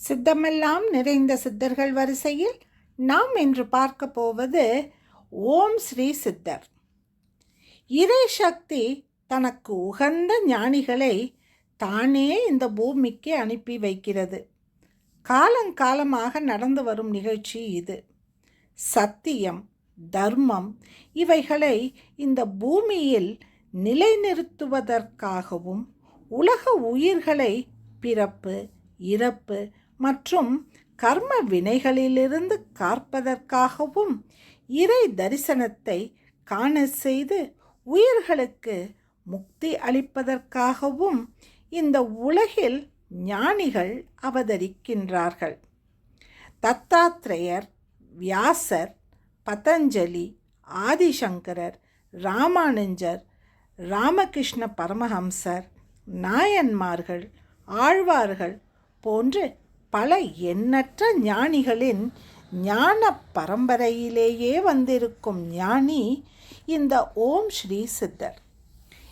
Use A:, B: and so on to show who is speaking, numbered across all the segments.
A: சித்தமெல்லாம் நிறைந்த சித்தர்கள் வரிசையில் நாம் இன்று பார்க்க போவது ஓம் ஸ்ரீ சித்தர். இறை சக்தி தனக்கு உகந்த ஞானிகளை தானே இந்த பூமிக்கு அனுப்பி வைக்கிறது. காலங்காலமாக நடந்து வரும் நிகழ்ச்சி இது. சத்தியம் தர்மம் இவைகளை இந்த பூமியில் நிலைநிறுத்துவதற்காகவும் உலக உயிர்களை பிறப்பு இறப்பு மற்றும் கர்ம வினைகளிலிருந்து காப்பதற்காகவும் இறை தரிசனத்தை காண செய்து உயிர்களுக்கு முக்தி அளிப்பதற்காகவும் இந்த உலகில் ஞானிகள் அவதரிக்கின்றார்கள். தத்தாத்ரேயர் வியாசர் பதஞ்சலி ஆதிசங்கரர் ராமானுஜர் ராமகிருஷ்ண பரமஹம்சர் நாயன்மார்கள் ஆழ்வார்கள் போன்று பல எண்ணற்ற ஞானிகளின் ஞான பரம்பரையிலேயே வந்திருக்கும் ஞானி இந்த ஓம் ஸ்ரீ சித்தர்.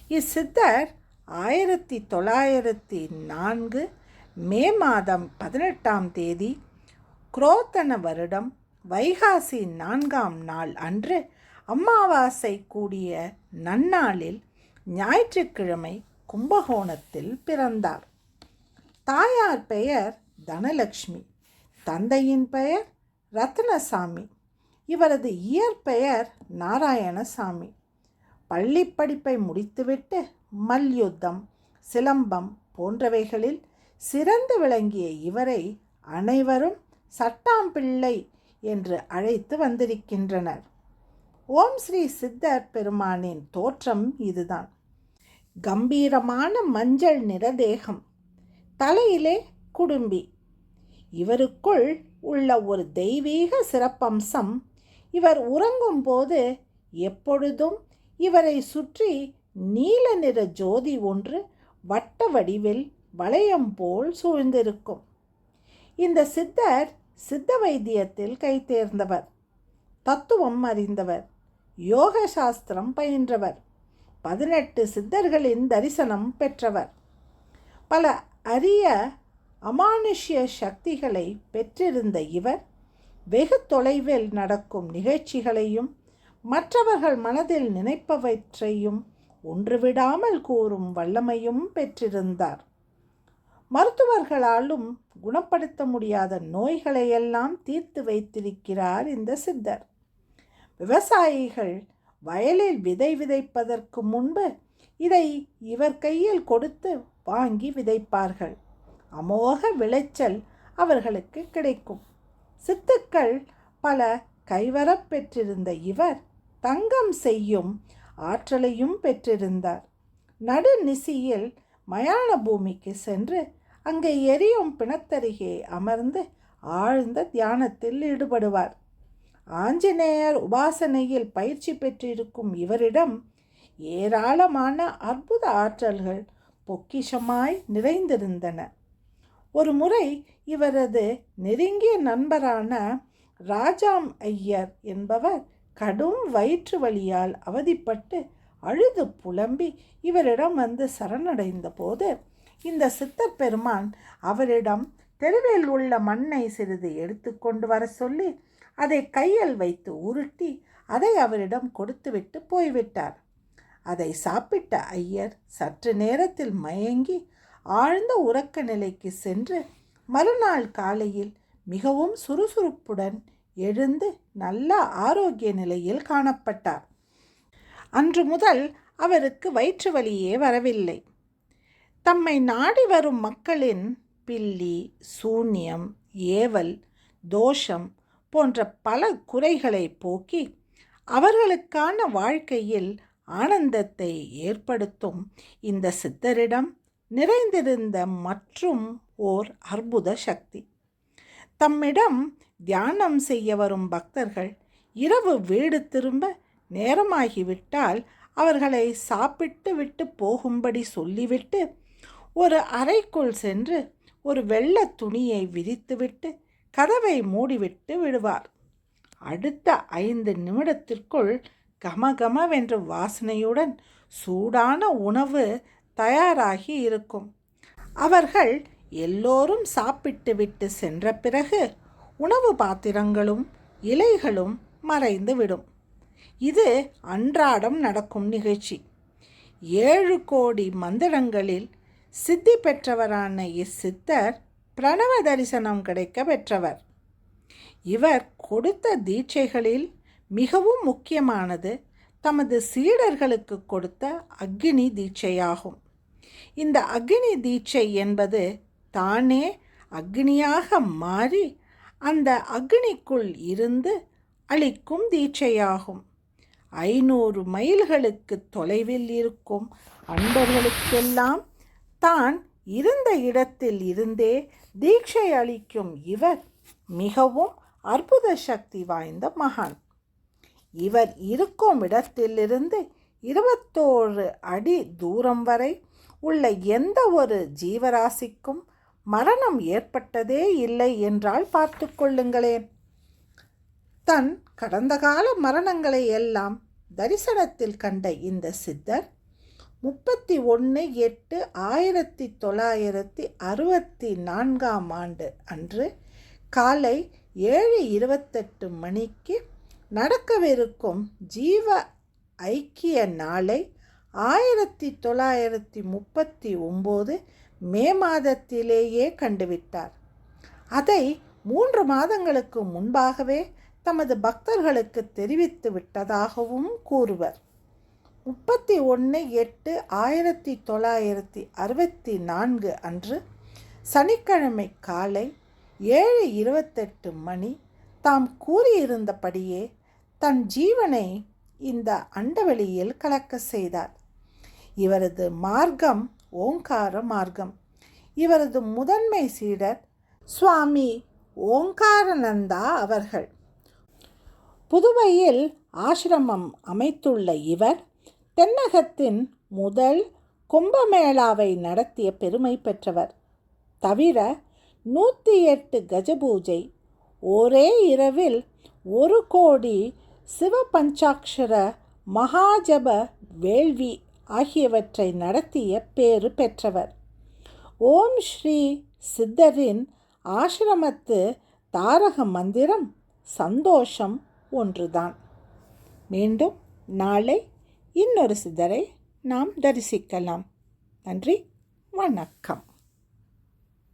A: இச்சித்தர் ஆயிரத்தி தொள்ளாயிரத்தி நான்கு மே மாதம் பதினெட்டாம் தேதி குரோத்தன வருடம் வைகாசி நான்காம் நாள் அன்று அமாவாசை கூடிய நன்னாளில் ஞாயிற்றுக்கிழமை கும்பகோணத்தில் பிறந்தார். தாயார் பெயர் தனலக்ஷ்மி தந்தையின் பெயர் ரத்னசாமி இவரது இயற்பெயர் நாராயணசாமி. பள்ளி படிப்பை முடித்துவிட்டு மல்யுத்தம் சிலம்பம் போன்றவைகளில் சிறந்து விளங்கிய இவரை அனைவரும் சட்டாம்பிள்ளை என்று அழைத்து வந்திருக்கின்றனர். ஓம் ஸ்ரீ சித்தர் பெருமானின் தோற்றம் இதுதான். கம்பீரமான மஞ்சள் நிற தேகம் தலையிலே குடும்பி இவருக்குள் உள்ள ஒரு தெய்வீக சிறப்பம்சம் இவர் உறங்கும்போது எப்பொழுதும் இவரை சுற்றி நீல நிற ஜோதி ஒன்று வட்ட வடிவில் வளையம் போல் சூழ்ந்திருக்கும். இந்த சித்தர் சித்த வைத்தியத்தில் கைத்தேர்ந்தவர் தத்துவம் அறிந்தவர். யோக சாஸ்திரம் பயின்றவர். பதினெட்டு சித்தர்களின் தரிசனம் பெற்றவர். பல அரிய அமானுஷ்ய சக்திகளை பெற்றிருந்த இவர் வெகு தொலைவில் நடக்கும் நிகழ்ச்சிகளையும் மற்றவர்கள் மனதில் நினைப்பவற்றையும் ஒன்றுவிடாமல் கூறும் வல்லமையும் பெற்றிருந்தார். மருத்துவர்களாலும் குணப்படுத்த முடியாத நோய்களையெல்லாம் தீர்த்து வைத்திருக்கிறார் இந்த சித்தர். விவசாயிகள் வயலில் விதை விதைப்பதற்கு முன்பு இதை இவர் கையில் கொடுத்து வாங்கி விதைப்பார்கள். அமோக விளைச்சல் அவர்களுக்கு கிடைக்கும். சித்துக்கள் பல கைவரப் பெற்றிருந்த இவர் தங்கம் செய்யும் ஆற்றலையும் பெற்றிருந்தார். நடுநிசியில் மயான பூமிக்கு சென்று அங்கே எரியும் பிணத்தருகே அமர்ந்து ஆழ்ந்த தியானத்தில் ஈடுபடுவார். ஆஞ்சநேயர் உபாசனையில் பயிற்சி பெற்றிருக்கும் இவரிடம் ஏராளமான அற்புத ஆற்றல்கள் பொக்கிஷமாய் நிறைந்திருந்தன. ஒரு முறை இவரது நெருங்கிய நண்பரான ராஜாம் ஐயர் என்பவர் கடும் வயிற்று வலியால் அவதிப்பட்டு அழுது புலம்பி இவரிடம் வந்து சரணடைந்த போது இந்த சித்தர் பெருமான் அவரிடம் தெருவில் உள்ள மண்ணை சிறிது எடுத்துக்கொண்டு வர சொல்லி அதை கையில் வைத்து உருட்டி அதை அவரிடம் கொடுத்துவிட்டு போய்விட்டார். அதை சாப்பிட்ட ஐயர் சற்று நேரத்தில் மயங்கி ஆழ்ந்த உறக்க நிலைக்கு சென்று மறுநாள் காலையில் மிகவும் சுறுசுறுப்புடன் எழுந்து நல்ல ஆரோக்கிய நிலையில் காணப்பட்டார். அன்று முதல் அவருக்கு வயிற்று வலியே வரவில்லை. தம்மை நாடி வரும் மக்களின் பில்லி சூன்யம் ஏவல் தோஷம் போன்ற பல குறைகளை போக்கி அவர்களுக்கான வாழ்க்கையில் ஆனந்தத்தை ஏற்படுத்தும் இந்த சித்தரிடம் நிறைந்திருந்த மற்றும் ஓர் அற்புத சக்தி. தம்மிடம் தியானம் செய்ய வரும் பக்தர்கள் இரவு வீடு திரும்ப நேரமாகிவிட்டால் அவர்களை சாப்பிட்டு விட்டு போகும்படி சொல்லிவிட்டு ஒரு அறைக்குள் சென்று ஒரு வெள்ளை துணியை விரித்துவிட்டு கதவை மூடிவிட்டு விடுவார். அடுத்த ஐந்து நிமிடத்திற்குள் கமகமவென்ற வாசனையுடன் சூடான உணவு தயாராகி இருக்கும். அவர்கள் எல்லோரும் சாப்பிட்டுவிட்டு சென்ற பிறகு உணவு பாத்திரங்களும் இலைகளும் மறைந்துவிடும் இது அன்றாடம் நடக்கும் நிகழ்ச்சி. ஏழு கோடி மந்திரங்களில் சித்தி பெற்றவரான இச்சித்தர் பிரணவ தரிசனம் கிடைக்க பெற்றவர். இவர் கொடுத்த தீட்சைகளில் மிகவும் முக்கியமானது தமது சீடர்களுக்கு கொடுத்த அக்னி தீட்சையாகும். இந்த அக்னி தீட்சை என்பது தானே அக்னியாக மாறி அந்த அக்னிக்குள் இருந்து அளிக்கும் தீட்சையாகும். ஐநூறு மைல்களுக்கு தொலைவில் இருக்கும் அன்பர்களுக்கெல்லாம் தான் இருந்த இடத்தில் இருந்தே தீட்சை அளிக்கும் இவர் மிகவும் அற்புத சக்தி வாய்ந்த மகான். இவர் இருக்கும் இடத்திலிருந்து இருபத்தோரு அடி தூரம் வரை உள்ள எந்த ஒரு ஜீவராசிக்கும் மரணம் ஏற்பட்டதே இல்லை என்றால் பார்த்து கொள்ளுங்களேன். தன் கடந்த கால மரணங்களை எல்லாம் தரிசனத்தில் கண்ட இந்த சித்தர் முப்பத்தி ஒன்று எட்டு ஆயிரத்தி தொள்ளாயிரத்தி அறுபத்தி நான்காம் ஆண்டு அன்று காலை ஏழு இருபத்தெட்டு மணிக்கு நடக்கவிருக்கும் ஜீவ ஐக்கிய நாளை ஆயிரத்தி தொள்ளாயிரத்தி முப்பத்தி ஒம்பது மே மாதத்திலேயே கண்டுவிட்டார். அதை மூன்று மாதங்களுக்கு முன்பாகவே தமது பக்தர்களுக்கு தெரிவித்து விட்டதாகவும் கூறுவர். முப்பத்தி ஒன்று எட்டு ஆயிரத்தி தொள்ளாயிரத்தி அறுபத்தி நான்கு அன்று சனிக்கிழமை காலை ஏழு இருபத்தெட்டு மணி தாம் கூறியிருந்தபடியே தன் ஜீவனை இந்த அண்டவெளியில் கலக்க செய்தார். இவரது மார்க்கம் ஓங்கார மார்க்கம். இவரது முதன்மை சீடர் சுவாமி ஓங்காரநந்தா அவர்கள். புதுவையில் ஆசிரமம் அமைத்துள்ள இவர் தென்னகத்தின் முதல் கும்பமேளாவை நடத்திய பெருமை பெற்றவர். தவிர நூற்றி எட்டு கஜபூஜை ஒரே இரவில் ஒரு கோடி சிவபஞ்சாட்சர மகாஜப வேள்வி ஆகியவற்றை நடத்திய பேறு பெற்றவர். ஓம் ஸ்ரீ சித்தரின் ஆசிரமத்து தாரக மந்திரம் சந்தோஷம் ஒன்றுதான். மீண்டும் நாளை இன்னொரு சித்தரை நாம் தரிசிக்கலாம். நன்றி வணக்கம்.